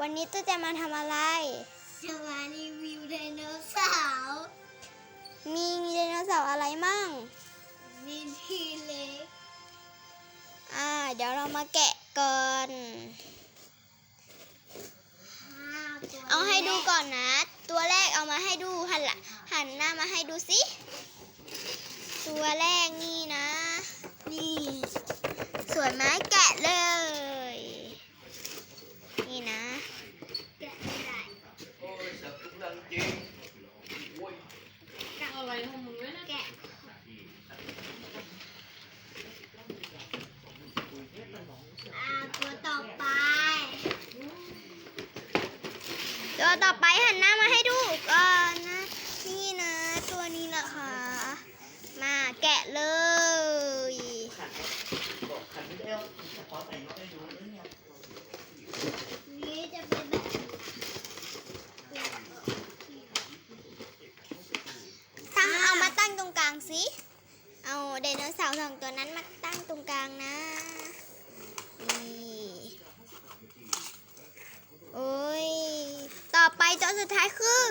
วันนี้ตัวจะมาทำอะไร จะมารีวิวไดโนเสาร์มีมีไดโนเสาร์อะไรมั่งมีทีเล็ก อ่า เดี๋ยวเรามาแกะก่อนห้าตัวเอาให้ดูก่อนนะ ตัวแรกเอามาให้ดูหันหละหันหน้ามาให้ดูสิ ตัวแรกนี่นะ นี่ สวยไหมแกะเลย นี่นะ แกะไม่ได้ โอ้ยสับทุกดังจริงโอ้ย อะไรของมึงเนี่ยนะ แกะอ่าตัวต่อไป ตัวต่อไปหันหน้ามาให้ดูก่อนนะนี่นะตัวนี้นะคะ มาแกะเลยบอกขันไม่ได้เอาเฉพาะใส่น็อตให้ดูนะเนี่ยนี่จะเป็นแบบตั้งเอามาตั้งตรงกลางสิ เอาไดโนเสาร์สองตัวนั้นมาตั้งตรงกลางนะ นี่โอ้ย ต่อไปตัวสุดท้ายคือ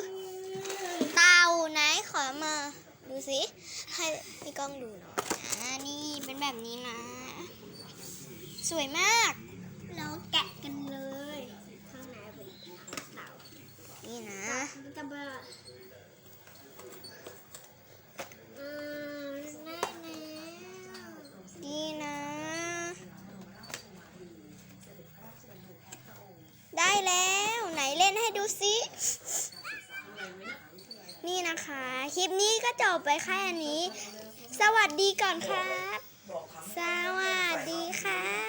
เต่าไหนขอมาดูสิให้พี่ก้องดูหน่อยอ่านี่เป็นแบบนี้นะ สวยมาก เราแกะกันเลยข้างในเป็นเต่านี่นะมันจะแบบอืมได้แล้ว นี่นะ ได้แล้วไหนเล่นให้ดูสิ นะคะ คลิปนี้ก็จบไปแค่นี้ สวัสดีก่อนครับ สวัสดีค่ะ